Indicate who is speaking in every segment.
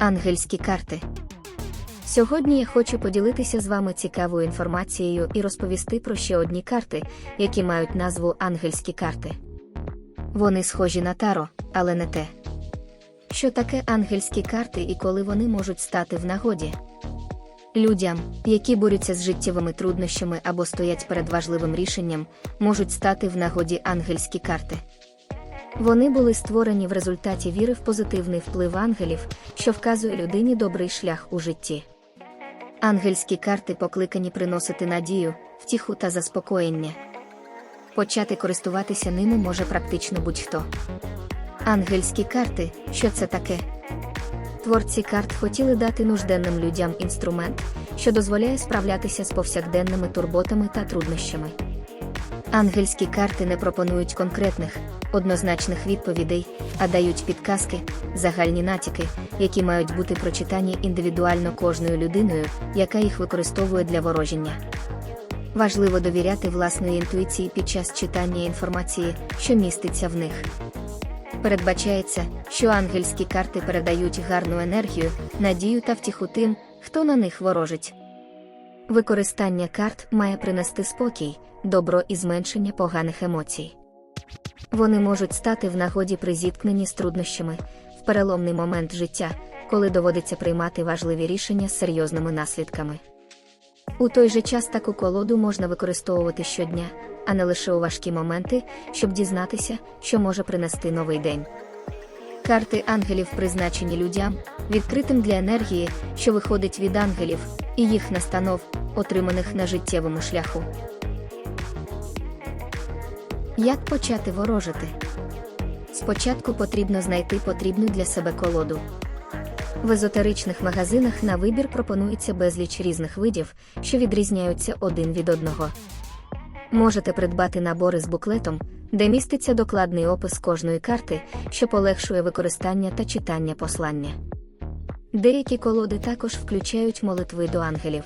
Speaker 1: Ангельські карти. Сьогодні я хочу поділитися з вами цікавою інформацією і розповісти про ще одні карти, які мають назву ангельські карти. Вони схожі на таро, але не те. Що таке ангельські карти і коли вони можуть стати в нагоді? Людям, які борються з життєвими труднощами або стоять перед важливим рішенням, можуть стати в нагоді ангельські карти. Вони були створені в результаті віри в позитивний вплив ангелів, що вказує людині добрий шлях у житті. Ангельські карти покликані приносити надію, втіху та заспокоєння. Почати користуватися ними може практично будь-хто. Ангельські карти що це таке? Творці карт хотіли дати нужденним людям інструмент, що дозволяє справлятися з повсякденними турботами та труднощами. Ангельські карти не пропонують конкретних, однозначних відповідей, а дають підказки, загальні натяки, які мають бути прочитані індивідуально кожною людиною, яка їх використовує для ворожіння. Важливо довіряти власної інтуїції під час читання інформації, що міститься в них. Передбачається, що ангельські карти передають гарну енергію, надію та втіху тим, хто на них ворожить. Використання карт має принести спокій, добро і зменшення поганих емоцій. Вони можуть стати в нагоді при зіткненні з труднощами в переломний момент життя, коли доводиться приймати важливі рішення з серйозними наслідками. У той же час таку колоду можна використовувати щодня, а не лише у важкі моменти, щоб дізнатися, що може принести новий день. Карти ангелів призначені людям, відкритим для енергії, що виходить від ангелів, і їх настанов, отриманих на життєвому шляху. Як почати ворожити? Спочатку потрібно знайти потрібну для себе колоду. В езотеричних магазинах на вибір пропонується безліч різних видів, що відрізняються один від одного. Можете придбати набори з буклетом, де міститься докладний опис кожної карти, що полегшує використання та читання послання. Деякі колоди також включають молитви до ангелів.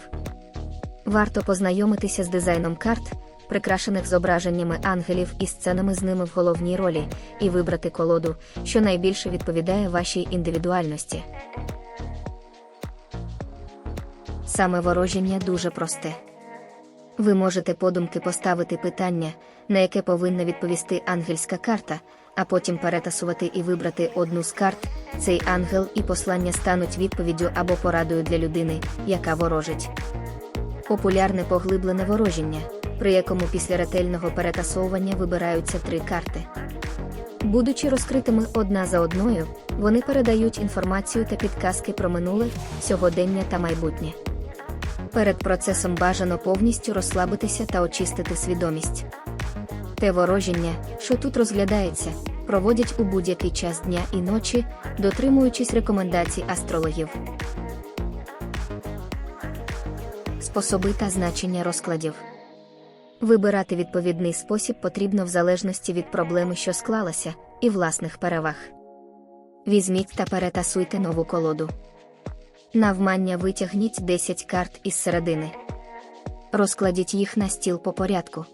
Speaker 1: Варто познайомитися з дизайном карт, прикрашених зображеннями ангелів і сценами з ними в головній ролі, і вибрати колоду, що найбільше відповідає вашій індивідуальності. Саме ворожіння дуже просте. Ви можете подумки поставити питання, на яке повинна відповісти ангельська карта, а потім перетасувати і вибрати одну з карт. Цей ангел і послання стануть відповіддю або порадою для людини, яка ворожить. Популярне поглиблене ворожіння, при якому після ретельного перетасовування вибираються три карти. Будучи розкритими одна за одною, вони передають інформацію та підказки про минуле, сьогодення та майбутнє. Перед процесом бажано повністю розслабитися та очистити свідомість. Те ворожіння, що тут розглядається, проводять у будь-який час дня і ночі, дотримуючись рекомендацій астрологів. Способи та значення розкладів. Вибирати відповідний спосіб потрібно в залежності від проблеми, що склалася, і власних переваг. Візьміть та перетасуйте нову колоду. Навмання витягніть 10 карт із середини. Розкладіть їх на стіл по порядку.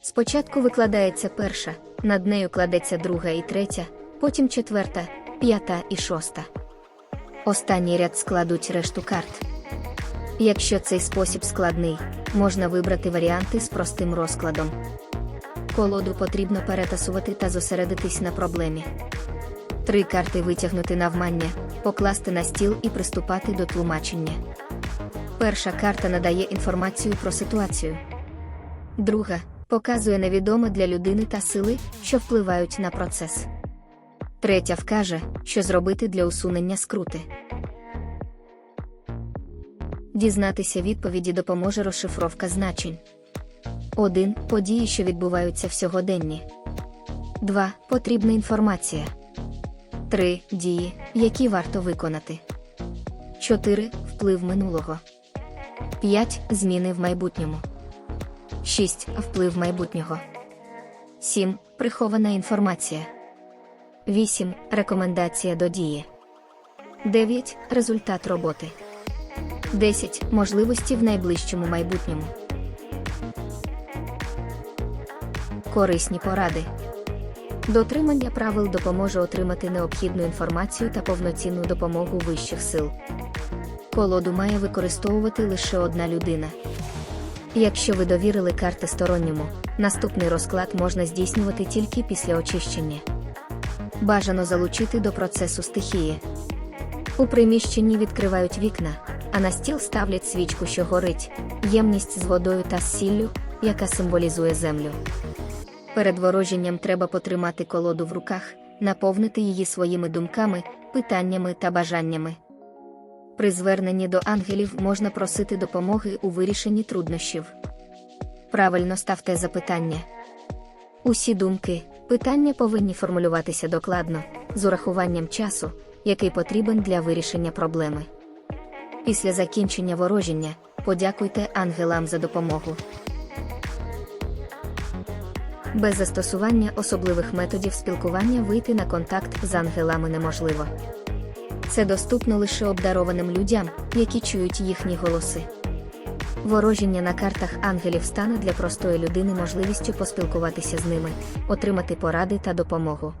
Speaker 1: Спочатку викладається перша, над нею кладеться друга і третя, потім четверта, п'ята і шоста. Останній ряд складуть решту карт. Якщо цей спосіб складний, можна вибрати варіанти з простим розкладом. Колоду потрібно перетасувати та зосередитись на проблемі. Три карти витягнути навмання, покласти на стіл і приступати до тлумачення. Перша карта надає інформацію про ситуацію. Друга показує невідоме для людини та сили, що впливають на процес. Третя вкаже, що зробити для усунення скрути. Дізнатися відповіді допоможе розшифровка значень. 1. Події, що відбуваються в сьогоденні. 2. Потрібна інформація. 3. Дії, які варто виконати. 4. Вплив минулого. 5. Зміни в майбутньому. 6. Вплив майбутнього. 7. Прихована інформація. 8. Рекомендація до дії. 9. Результат роботи. 10. Можливості в найближчому майбутньому. Корисні поради. Дотримання правил допоможе отримати необхідну інформацію та повноцінну допомогу вищих сил. Колоду має використовувати лише одна людина. Якщо ви довірили карти сторонньому, наступний розклад можна здійснювати тільки після очищення. Бажано залучити до процесу стихії. У приміщенні відкривають вікна, а на стіл ставлять свічку, що горить, ємність з водою та з сіллю, яка символізує землю. Перед ворожінням треба потримати колоду в руках, наповнити її своїми думками, питаннями та бажаннями. При зверненні до ангелів можна просити допомоги у вирішенні труднощів. Правильно ставте запитання. Усі думки, питання повинні формулюватися докладно, з урахуванням часу, який потрібен для вирішення проблеми. Після закінчення ворожіння подякуйте ангелам за допомогу. Без застосування особливих методів спілкування вийти на контакт з ангелами неможливо. Це доступно лише обдарованим людям, які чують їхні голоси. Ворожіння на картах ангелів стане для простої людини можливістю поспілкуватися з ними, отримати поради та допомогу.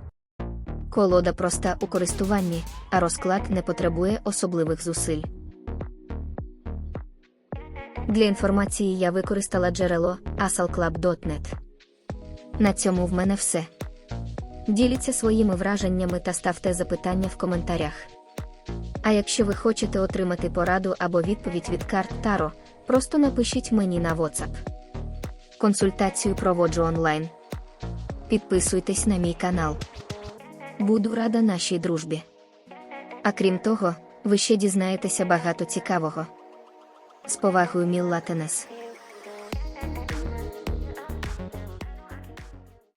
Speaker 1: Колода проста у користуванні, а розклад не потребує особливих зусиль. Для інформації я використала джерело asalclub.net. На цьому в мене все. Діліться своїми враженнями та ставте запитання в коментарях. А якщо ви хочете отримати пораду або відповідь від карт Таро, просто напишіть мені на WhatsApp. Консультацію проводжу онлайн. Підписуйтесь на мій канал. Буду рада нашій дружбі. А крім того, ви ще дізнаєтеся багато цікавого. З повагою Мілла Тенес.